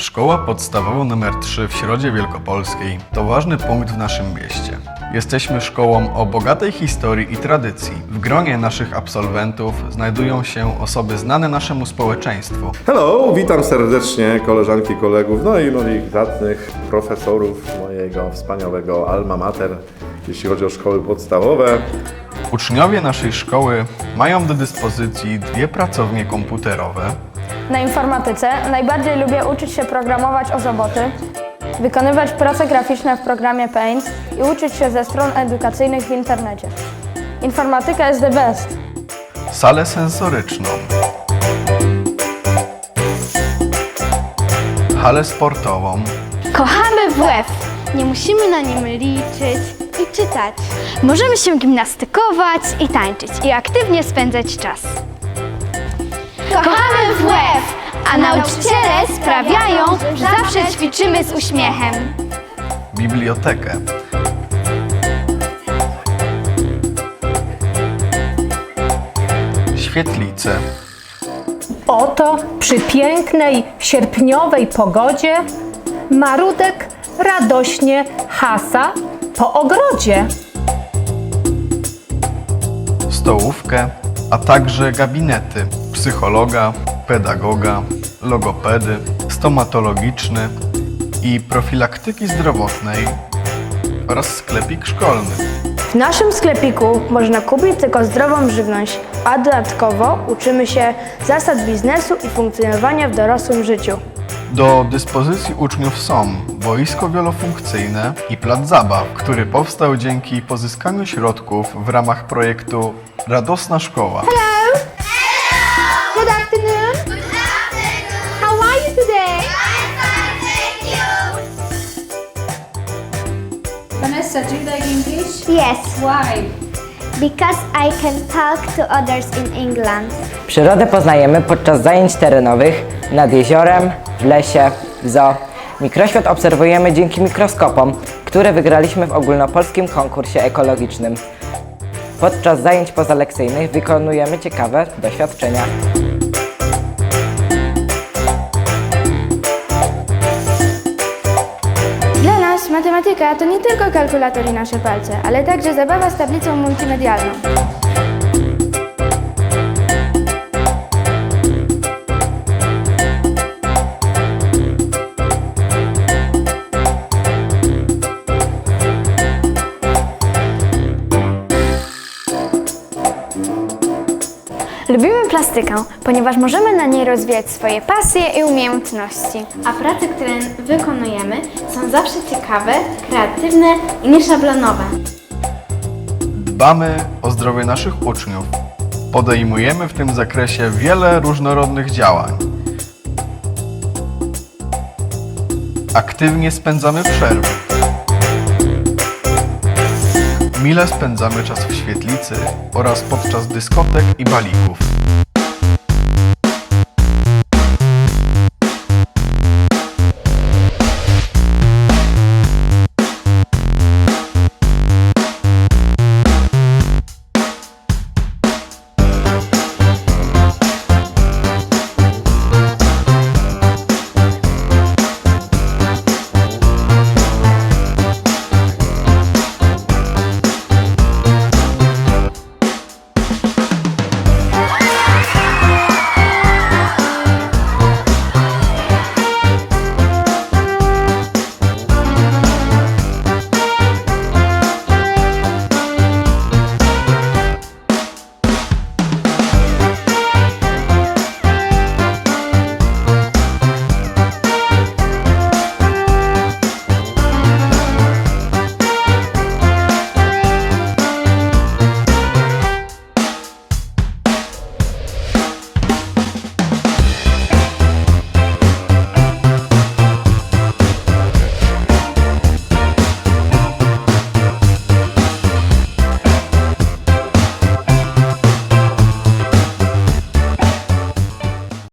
Szkoła podstawowa nr 3 w Środzie Wielkopolskiej to ważny punkt w naszym mieście. Jesteśmy szkołą o bogatej historii i tradycji. W gronie naszych absolwentów znajdują się osoby znane naszemu społeczeństwu. Hello, witam serdecznie koleżanki, kolegów, no i moich zacnych profesorów mojego wspaniałego alma mater, jeśli chodzi o szkoły podstawowe. Uczniowie naszej szkoły mają do dyspozycji dwie pracownie komputerowe, Na informatyce najbardziej lubię uczyć się programować ozoboty, wykonywać prace graficzne w programie Paint i uczyć się ze stron edukacyjnych w internecie. Informatyka jest the best. salę sensoryczną, halę sportową, Kochamy WF. Nie musimy na nim liczyć i czytać. Możemy się gimnastykować i tańczyć i aktywnie spędzać czas. Kochamy WF, a nauczyciele sprawiają, że zawsze ćwiczymy z uśmiechem. bibliotekę, świetlicę, Oto przy pięknej sierpniowej pogodzie Marudek radośnie hasa po ogrodzie. stołówkę, a także gabinety psychologa, pedagoga, logopedy, stomatologiczny i profilaktyki zdrowotnej oraz sklepik szkolny. W naszym sklepiku można kupić tylko zdrową żywność, a dodatkowo uczymy się zasad biznesu i funkcjonowania w dorosłym życiu. Do dyspozycji uczniów są boisko wielofunkcyjne i plac zabaw, który powstał dzięki pozyskaniu środków w ramach projektu Radosna Szkoła. Vanessa, do you like English? Yes, Why? because I can talk to others in England. Przyrodę poznajemy podczas zajęć terenowych nad jeziorem, w lesie, w zoo. Mikroświat obserwujemy dzięki mikroskopom, które wygraliśmy w ogólnopolskim konkursie ekologicznym. Podczas zajęć pozalekcyjnych wykonujemy ciekawe doświadczenia. Matematyka to nie tylko kalkulator i nasze palce, ale także zabawa z tablicą multimedialną. Ponieważ możemy na niej rozwijać swoje pasje i umiejętności. A prace, które wykonujemy, są zawsze ciekawe, kreatywne i nieszablonowe. Dbamy o zdrowie naszych uczniów. Podejmujemy w tym zakresie wiele różnorodnych działań. Aktywnie spędzamy przerwy. Mile spędzamy czas w świetlicy oraz podczas dyskotek i balików.